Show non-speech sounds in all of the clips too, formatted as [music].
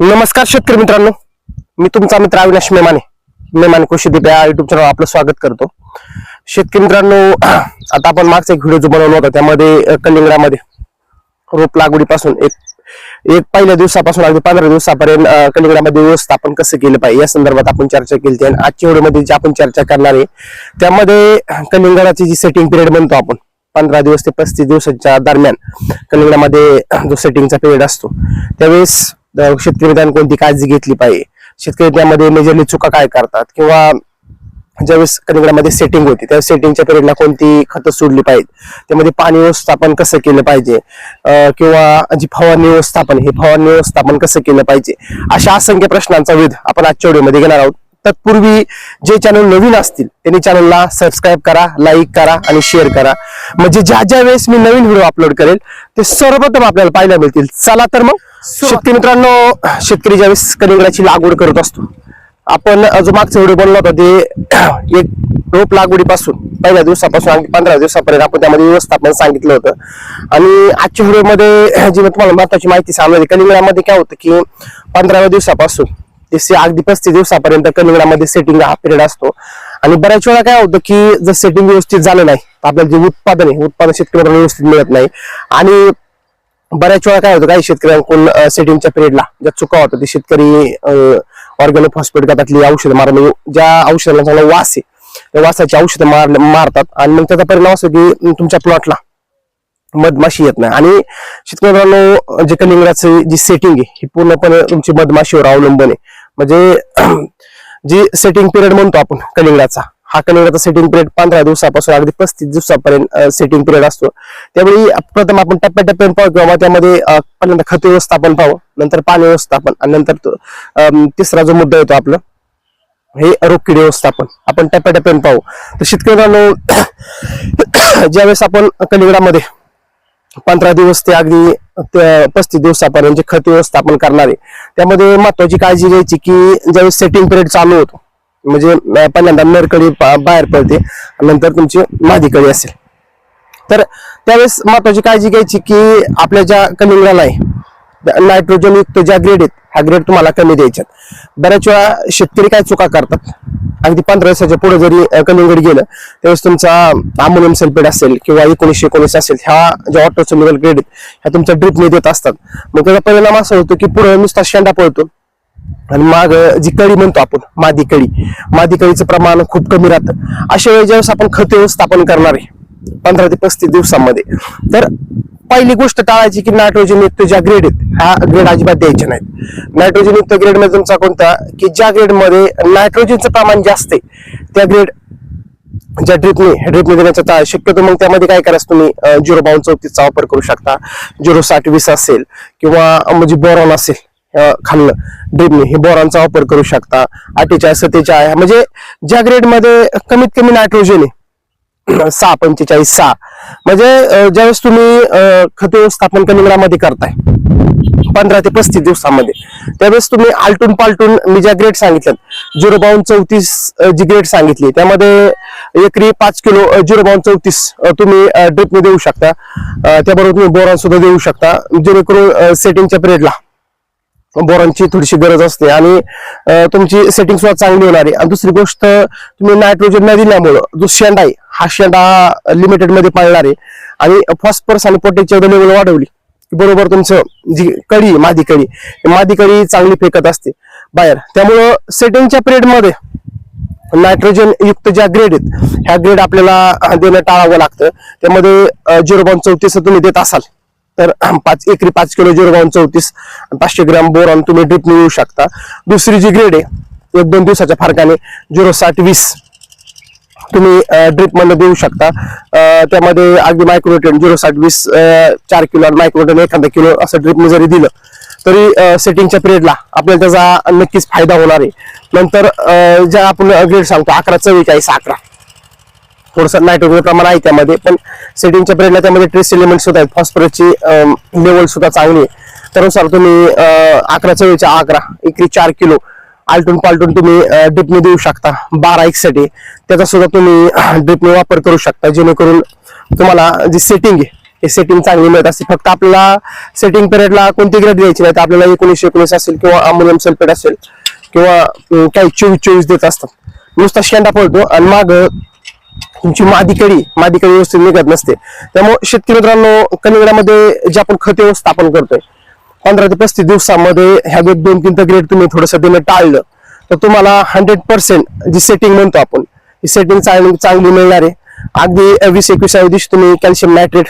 नमस्कार शेतकरी मित्रांनो. मी तुमचा मित्र अविनाश मेमाने. मेमाने कृषी दीप या युट्यूब चॅनल आपलं स्वागत करतो. शेतकरी मित्रांनो [clears throat] आता आपण मागचा एक व्हिडिओ जो बनवला होता त्यामध्ये कलिंगडामध्ये रोप लागवडीपासून एक एक पहिल्या दिवसापासून अगदी पंधरा दिवसापर्यंत कलिंगडामध्ये व्यवस्थापन कसं केलं पाहिजे या संदर्भात आपण चर्चा केली आणि आजच्या व्हिडिओमध्ये जी आपण चर्चा करणार आहे त्यामध्ये कलिंगडाची जी सेटिंग पिरियड म्हणतो आपण पंधरा दिवस ते पस्तीस दिवसांच्या दरम्यान कलिंगडामध्ये जो सेटिंगचा पिरियड असतो त्यावेळेस शेतकरी मित्रांनी कोणती काळजी घेतली पाहिजे? शेतकरी त्यामध्ये मेजरली चुका काय करतात? किंवा ज्यावेळेस कलिंगडामध्ये सेटिंग होती त्या सेटिंगच्या पिरियडला कोणती खतं सोडली पाहिजेत? त्यामध्ये पाणी व्यवस्थापन कसं केलं पाहिजे? किंवा जी फवारणी व्यवस्थापन हे फवारणी व्यवस्थापन कसं केलं पाहिजे? अशा असंख्य प्रश्नांचा वेध आपण आजच्या व्हिडिओमध्ये घेणार आहोत. तत्पूर्वी जे चॅनल नवीन असतील त्यांनी चॅनलला सबस्क्राईब करा लाईक करा आणि शेअर करा. म्हणजे ज्या ज्या वेळेस मी नवीन व्हिडिओ अपलोड करेल ते सर्वप्रथम आपल्याला पाहायला मिळतील. चला तर मग शेतकरी मित्रांनो शेतकरी ज्यावेळेस कलिंगडाची लागवड करत असतो आपण अ, जो मागचा व्हिडिओ बनवला होता ते एक रोप लागवडीपासून पहिल्या दिवसापासून अगदी पंधरा दिवसापर्यंत आपण त्यामध्ये व्यवस्थापन सांगितलं होतं. आणि आजच्या व्हिडिओमध्ये जी मी तुम्हाला महत्वाची माहिती सांगणार कलिंगडामध्ये काय होतं की पंधराव्या दिवसापासून ते अगदी पस्तीस दिवसापर्यंत कलिंगडामध्ये सेटिंग हा पिरियड असतो. आणि बऱ्याच वेळा काय होतं की जर सेटिंग व्यवस्थित झालं नाही तर आपल्याला जे उत्पादन आहे उत्पादन शेतकऱ्यांना व्यवस्थित मिळत नाही. आणि बऱ्याच वेळा काय होतं काही शेतकऱ्यांकडून सेटिंगच्या पिरियडला ज्या चुका होतात ते शेतकरी ऑर्गॅनिक फॉस्फेट गटातली औषधं मारणं ज्या औषधाला चांगला वास आहे त्या वासाची औषधं मार मारतात. आणि मग त्याचा परिणाम असतो की तुमच्या प्लॉटला मधमाशी येत नाही. आणि शेतकऱ्यांना जे कलिंगडाचं जी सेटिंग आहे ही पूर्णपणे तुमची मधमाशीवर अवलंबून आहे. म्हणजे [clears throat] जी सेटिंग पिरियड म्हणतो आपण कलिंगडाचा हा कलिंगडाचा सेटिंग पिरियड पंधरा दिवसापासून अगदी पस्तीस दिवसापर्यंत सेटिंग पिरियड असतो. त्यावेळी प्रथम आपण टप्प्याटप्प्याने पाहू किंवा त्यामध्ये पहिल्यांदा खत व्यवस्थापन पाहू नंतर पाणी व्यवस्थापन आणि नंतर तो, तिसरा जो मुद्दा येतो आपला हे रोगकीड व्यवस्थापन. आपण टप्प्याटप्प्याने पाहू. तर शेतकऱ्यांना [clears throat] ज्यावेळेस आपण कलिंगडामध्ये पंधरा दिवस ते अगदी पस्तीस दिवसापर्यंत जे खत व्यवस्थापन करणारे त्यामध्ये महत्वाची काळजी घ्यायची की ज्यावेळेस सेटिंग पिरियड चालू होतो म्हणजे पहिल्यांदा नरकडी बाहेर पडते नंतर तुमची मादीकडी असेल. तर त्यावेळेस महत्वाची काळजी घ्यायची की आपल्या ज्या कलिंगला आहे नायट्रोजनयुक्त ज्या ग्रेड आहेत ह्या ग्रेड तुम्हाला कमी द्यायच्यात. बऱ्याच वेळा शेतकरी काय चुका करतात. अगदी पंधरा दिवसाच्या पुढे जरी अं, कलिंगड गेलं त्यावेळेस तुमचा अमोनियम सल्फेट असेल किंवा एकोणीसशे एकोणीस असेल ह्या ज्या ऑटोसोमिकल ग्रेड ह्या तुमच्या ड्रिपने देत असतात. मग त्याचा परिणाम असा होतो की पुढे नुसता शेंडा पळतो आणि माग जी कळी म्हणतो आपण मादी कळी. मादी कळीचं प्रमाण खूप कमी राहतं. अशा वेळी ज्यावेळेस आपण खत व्यवस्थापन करणार आहे पंधरा ते पस्तीस दिवसामध्ये तर पहिली गोष्ट टाळायची की नायट्रोजन युक्त ज्या ग्रेड आहेत ह्या ग्रेड अजिबात द्यायचे नाहीत. नायट्रोजन युक्त ग्रेडमध्ये तुमचा कोणता? की ज्या ग्रेडमध्ये नायट्रोजनचं प्रमाण जास्त आहे त्या ग्रेड ज्या ड्रिपने ड्रिपने देण्याचा ता- शक्यतो मग त्यामध्ये काय करायचं तुम्ही झिरो बावन चौतीसचा वापर करू शकता. झिरो साठ वीस असेल किंवा म्हणजे बोरॉन असेल खाल्लं ड्रिपने हे बोरॉनचा वापर करू शकता. अठ्ठेचाळीस सत्तेचाळीस म्हणजे ज्या ग्रेडमध्ये कमीत कमी नायट्रोजन आहे सहा पंचेचाळीस सहा. म्हणजे ज्यावेळेस तुम्ही खत व्यवस्थापन कलिंगडामध्ये करताय पंधरा ते पस्तीस दिवसामध्ये त्यावेळेस तुम्ही आलटून पालटून मी ज्या ग्रेड सांगितल्यात झिरो बावन चौतीस जी ग्रेड सांगितली त्यामध्ये एकरी पाच किलो झिरो बावन चौतीस तुम्ही ड्रिपने देऊ शकता. त्याबरोबर तुम्ही बोरान सुद्धा देऊ शकता. जेणेकरून सेटिंगच्या पिरियडला बोरांची थोडीशी गरज असते आणि तुमची सेटिंग सुद्धा चांगली होणार. आहे आणि दुसरी गोष्ट तुम्ही नायट्रोजन न दिल्यामुळं जो शेंडा आहे हा शेंडा लिमिटेडमध्ये पाळणार. आहे आणि फॉस्फरस आणि पोटॅशियम लेवल वाढवली बरोबर तुमचं जी कळी मादी कळी मादी कळी चांगली फेकत असते. बाहेर. त्यामुळं सेटिंगच्या पिरियडमध्ये नायट्रोजन युक्त ज्या ग्रेड आहेत ह्या ग्रेड आपल्याला देणं टाळावं लागतं. त्यामध्ये झिरो पॉईंट चौतीस तुम्ही देत असाल. तर पाच एकरी पाच किलो झिरो बावन चौतीस पाचशे ग्रॅम बोरॉन तुम्ही ड्रिप मिळवू शकता. दुसरी जी ग्रेड आहे एक दोन दिवसाच्या फरकाने झिरो साठ वीस तुम्ही ड्रिपमध्ये देऊ शकता. त्यामध्ये अगदी मायक्रोटेन झिरो साठ वीस चार किलो आणि मायक्रोटेन एखादा किलो असं ड्रिपने जरी दिलं तरी सेटिंगच्या पिरियडला आपल्याला त्याचा नक्कीच फायदा होणार आहे. नंतर ज्या आपण ग्रेड सांगतो अकरा चव्वेचाळीस अकरा. थोडंसं नायट्रोजन प्रमाण आहे त्यामध्ये पण सेटिंगच्या पिरियडला त्यामध्ये ट्रेस एलिमेंट सुद्धा आहेत. फॉस्फरसची लेवल सुद्धा चांगली आहे. त्यानुसार तुम्ही अकरा चव्वेच्या अकरा एकरी चार किलो आलटून पालटून तुम्ही ड्रिपने देऊ शकता. बारा एक साठी त्याचा सुद्धा तुम्ही ड्रिपने वापर करू शकता जेणेकरून तुम्हाला जी सेटिंग आहे हे सेटिंग चांगली मिळत असते. फक्त आपल्याला सेटिंग पिरियडला कोणती ग्रेड द्यायची नाही तर आपल्याला एकोणीसशे एकोणीस असेल किंवा अमोनियम सल्फेट असेल किंवा काही चोवीस चोवीस देत असतात. नुसता शेंडा पडतो आणि माग तुमची मादी केळी मादी केळी व्यवस्थित निघत नसते. त्यामुळे शेतकरी मित्रांनो कलिंगडामध्ये जे आपण खते व्यवस्थापन करतोय पंधरा ते पस्तीस दिवसामध्ये ह्या एक दोन तीन ग्रेड तुम्ही थोडस देणं टाळलं तर तुम्हाला हंड्रेड पर्सेंट जी सेटिंग म्हणतो आपण ही सेटिंग चांगली चांगली मिळणार आहे. अगदी वीस एकविसाव्या दिवशी तुम्ही कॅल्शियम नायट्रेट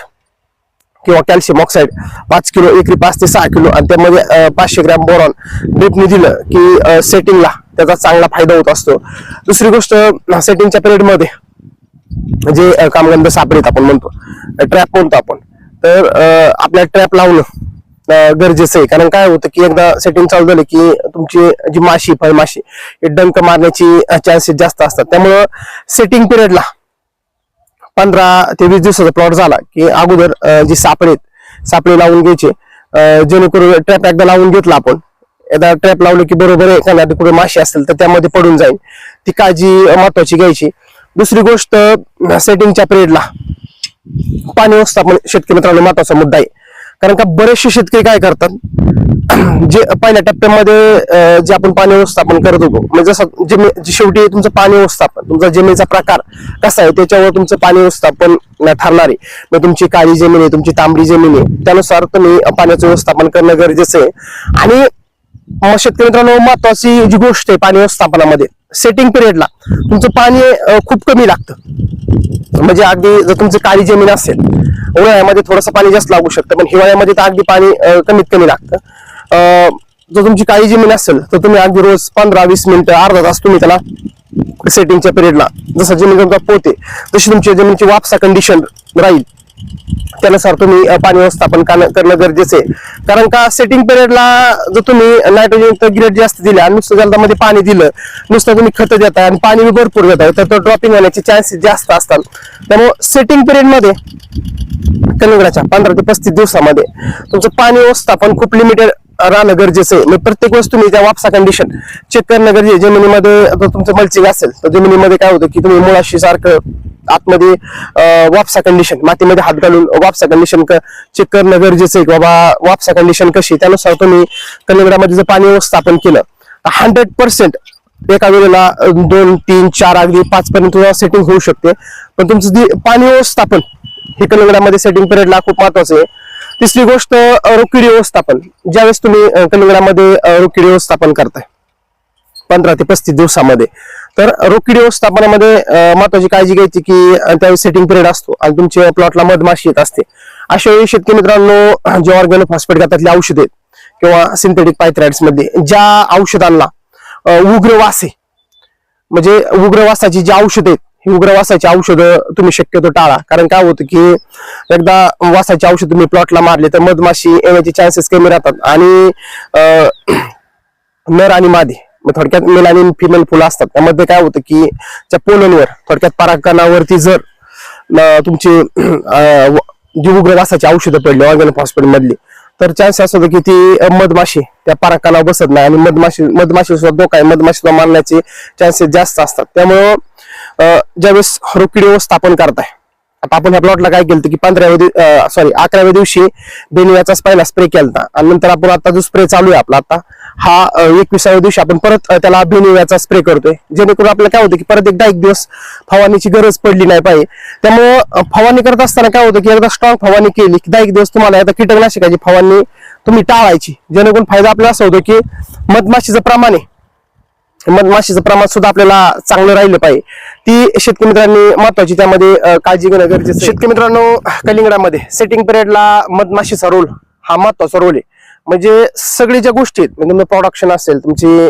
किंवा कॅल्शियम ऑक्साईड पाच किलो एकरी पाच ते सहा किलो आणि त्यामध्ये पाचशे ग्रॅम बोरॉन ड्रिपने दिलं की सेटिंगला त्याचा चांगला फायदा होत असतो. दुसरी गोष्ट सेटिंगच्या पिरियडमध्ये जे कामगंध सापडीत आपण म्हणतो. ट्रॅप म्हणतो आपण. तर आपल्या ट्रॅप लावणं गरजेचं आहे. कारण काय होतं की एकदा सेटिंग चालू झालं की तुमची जी माशी फळमाशी हे डंक मारण्याची चान्सेस जास्त असतात. त्यामुळं सेटिंग पिरियडला पंधरा ते वीस दिवसाचा प्लॉट झाला की अगोदर जी सापळेत आहेत, सापळे लावून घ्यायचे. जेणेकरून ट्रॅप एकदा लावून घेतला आपण एकदा ट्रॅप लावलं की बरोबर आहे एखाद्या कुठे माशी असेल तर त्यामध्ये पडून जाईल. ती काळजी महत्वाची घ्यायची. दुसरी गोष्ट सेटिंगच्या पिरियडला पाणी व्यवस्थापन शेतकरी मित्रांनो महत्त्वाचा मुद्दा आहे. कारण का बरेचसे शेतकरी काय करतात [clears throat] जे पहिल्या टप्प्यामध्ये जे आपण पाणी व्यवस्थापन करत होतो म्हणजे जसं जमी शेवटी तुमचं पाणी व्यवस्थापन तुमचा जमिनीचा प्रकार कसा आहे त्याच्यावर तुमचं पाणी व्यवस्थापन ठरणार आहे. मग तुमची काळी जमीन आहे तुमची तांबडी जमीन आहे त्यानुसार तुम्ही पाण्याचं व्यवस्थापन करणं गरजेचं आहे. आणि शेतकरी मित्रांनो महत्वाची जी गोष्ट आहे पाणी व्यवस्थापनामध्ये सेटिंग पिरियडला तुमचं पाणी खूप कमी लागतं. म्हणजे अगदी जर तुमची काळी जमीन असेल उन्हाळ्यामध्ये थोडंसं पाणी जास्त लागू शकतं पण हिवाळ्यामध्ये तर अगदी पाणी कमीत कमी लागतं. जर तुमची काळी जमीन असेल तर तुम्ही अगदी रोज पंधरा वीस मिनिटं अर्धा तास तुम्ही त्याला सेटिंगच्या पिरियडला जसं जमीन तुमचा पोते तशी तुमची जमिनीची वापसा कंडिशन राहील. त्यानुसार तुम्ही पाणी व्यवस्थापन करणं करणं गरजेचं आहे. कारण का सेटिंग पिरियडला जर तुम्ही नायट्रोजन ग्रेड जास्त दिले आणि नुसतं जलदामध्ये पाणी दिलं नुसतं तुम्ही खत देताय आणि पाणी बी भरपूर देताय तर तो ड्रॉपिंग होण्याचे चान्सेस जास्त असतात. त्यामुळे सेटिंग पिरियडमध्ये कलिंगडाच्या पंधरा ते पस्तीस दिवसामध्ये तुमचं पाणी व्यवस्थापन खूप लिमिटेड राहणं गरजेचं आहे. मग प्रत्येक वेळेस तुम्ही त्या वापसा कंडिशन चेक करणं गरजेचं जमिनीमध्ये जर तुमचं मल्चिंग असेल तर जमिनीमध्ये काय होतं की तुम्ही मुळाशी सारखं आतमध्ये वापसा कंडिशन मातीमध्ये हात घालून वापसा कंडिशन चेक करणं गरजेचं आहे की बाबा वापसा कंडिशन कशी आहे. त्यानुसार तुम्ही कलिंगडामध्ये जर पाणी व्यवस्थापन केलं हंड्रेड पर्सेंट एका वेळेला दोन तीन चार अगदी पाच पर्यंत सेटिंग होऊ शकते. पण तुमचं जे पाणी व्यवस्थापन हे कलिंगडामध्ये सेटिंग पिरियडला खूप महत्वाचं आहे. तिसरी गोष्ट रोकिडी व्यवस्थापन. ज्यावेळेस तुम्ही कलिंगडामध्ये रोकिडी व्यवस्थापन करताय पंधरा ते पस्तीस दिवसामध्ये तर रोकिडी व्यवस्थापनामध्ये महत्वाची काळजी घ्यायची की त्यावेळी सेटिंग पिरियड असतो आणि तुमच्या प्लॉटला मधमाशी येत असते. अशा वेळी शेतकरी मित्रांनो जे ऑर्गॅनिक फॉस्फेट घातातली औषधे आहेत किंवा सिंथेटिक पायथ्राइड्समध्ये ज्या औषधांना उग्रवासे आहे म्हणजे उग्रवासाची जी औषधे आहेत ही उग्रवासाची औषधं तुम्ही शक्यतो टाळा. कारण काय होतं की एकदा वासाची औषध तुम्ही प्लॉटला मारले तर मधमाशी येण्याचे चान्सेस कमी राहतात. आणि नर आणि मादी मग थोडक्यात मेल आणि फिमेल फुलं असतात. त्यामध्ये काय होतं की त्या पोलनवर थोडक्यात परागकणावरती जर तुमची [clears throat] व- जी उग्रवासाची औषधं पडली ऑर्गॅनिक हॉस्पिटल मधली तर चान्स असं होतं की ती मधमाशी त्या पराकाला बसत नाही. आणि मधमाशी मधमाशी सुद्धा धोका आहे. मधमाशीला मारण्याचे चान्सेस जास्त असतात. त्यामुळं ज्यावेळेस रोकिडी व्यवस्थापन करताय आता आपण ह्या प्लॉटला काय केलं की पंधराव्या सॉरी अकराव्या दिवशी बेनियाचा पहिला स्प्रे केला आणि नंतर आपण आता जो स्प्रे चालू आहे आपला आता हा एकविसाव्या दिवशी आपण परत त्याला अभिनयाचा स्प्रे करतोय. जेणेकरून आपल्याला काय होतं की परत एकदा एक दिवस फवारणीची गरज पडली नाही पाहिजे. त्यामुळं फवारणी करत असताना काय होतं की एकदा स्ट्रॉंग फवारणी केली की दहा एक दिवस तुम्हाला आता कीटकनाशकाची फवारणी तुम्ही टाळायची. जेणेकरून फायदा आपल्याला असं होतो की मधमाशीचं प्रमाण आहे. मधमाशीचं प्रमाण सुद्धा आपल्याला चांगलं राहिलं पाहिजे. ती शेतकरी मित्रांनी महत्वाची त्यामध्ये काळजी घेणं गरजेचं शेतकरी मित्रांनो कलिंगडामध्ये सेटिंग पिरियडला मधमाशीचा रोल हा महत्त्वाचा रोल आहे. म्हणजे सगळी ज्या गोष्टी आहेत म्हणजे तुमचं प्रोडक्शन असेल तुमची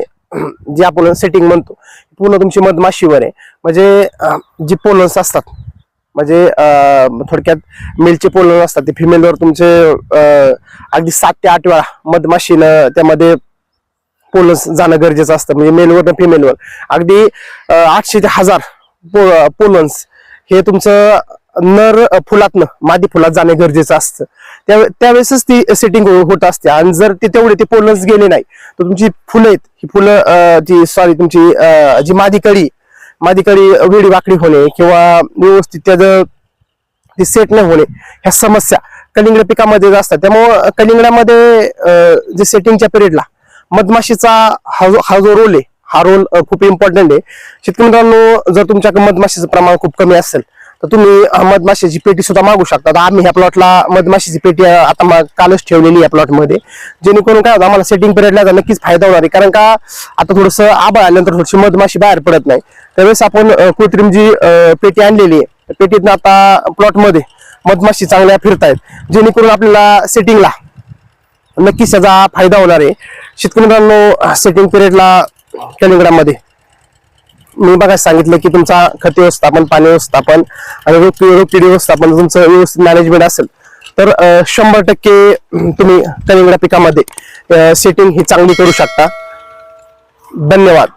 जे आपण सेटिंग म्हणतो पूर्ण तुमची मधमाशीवर आहे. म्हणजे जे जी पोलन्स असतात म्हणजे थोडक्यात मेलचे पोलन असतात ते फिमेलवर तुमचे अगदी सात ते आठ वेळा मधमाशीनं त्यामध्ये पोलन्स जाणं गरजेचं असतं म्हणजे मेलवर फिमेलवर अगदी आठशे ते हजार पोलन्स हे तुमचं नर फुलातनं मादी फुलात जाणे गरजेचं असतं. त्या त्यावेळेसच ती सेटिंग हो-, होत असते. आणि जर ते तेवढे ते पोलच गेले नाही तर तुमची फुलं आहेत ही फुलं जी सॉरी तुमची जी मादी कळी मादी कळी वेडी वाकडी होणे किंवा व्यवस्थित त्याचं ती सेट नाही होणे ह्या समस्या कलिंगड पिकामध्ये असतात त्यामुळं कलिंगडामध्ये जे सेटिंगच्या पिरियडला मधमाशीचा हा जो हा जो रोल आहे हा रोल खूप इम्पॉर्टंट आहे. शेतकरी मित्रांनो जर तुमच्याकडे मधमाशीचं प्रमाण खूप कमी असेल तर तुम्ही मधमाशीची पेटी सुद्धा मागू शकता. आम्ही ह्या प्लॉटला मधमाशीची पेटी आता मा- कालच ठेवलेली या प्लॉटमध्ये जेणेकरून काय होतं आम्हाला सेटिंग पिरियडला नक्कीच फायदा होणार आहे. कारण का आता थोडंसं आबा आल्यानंतर थोडीशी मधमाशी बाहेर पडत नाही. त्यावेळेस आपण कृत्रिम जी पेटी आणलेली आहे पेटीतनं आता प्लॉटमध्ये मधमाशी चांगल्या फिरतायत. जेणेकरून आपल्याला सेटिंगला नक्कीच त्याचा फायदा होणार आहे. शेतकरी मित्रांनो सेटिंग पिरियडला कलिंगडामध्ये मी बघा सांगितलं की तुमचा खत व्यवस्थापन पाणी व्यवस्थापन आणि रोग व्यवस्थापन तुमचं व्यवस्थित मॅनेजमेंट असेल तर शंभर टक्के तुम्ही कलिंगडा पिकामध्ये सेटिंग ही चांगली करू शकता. धन्यवाद.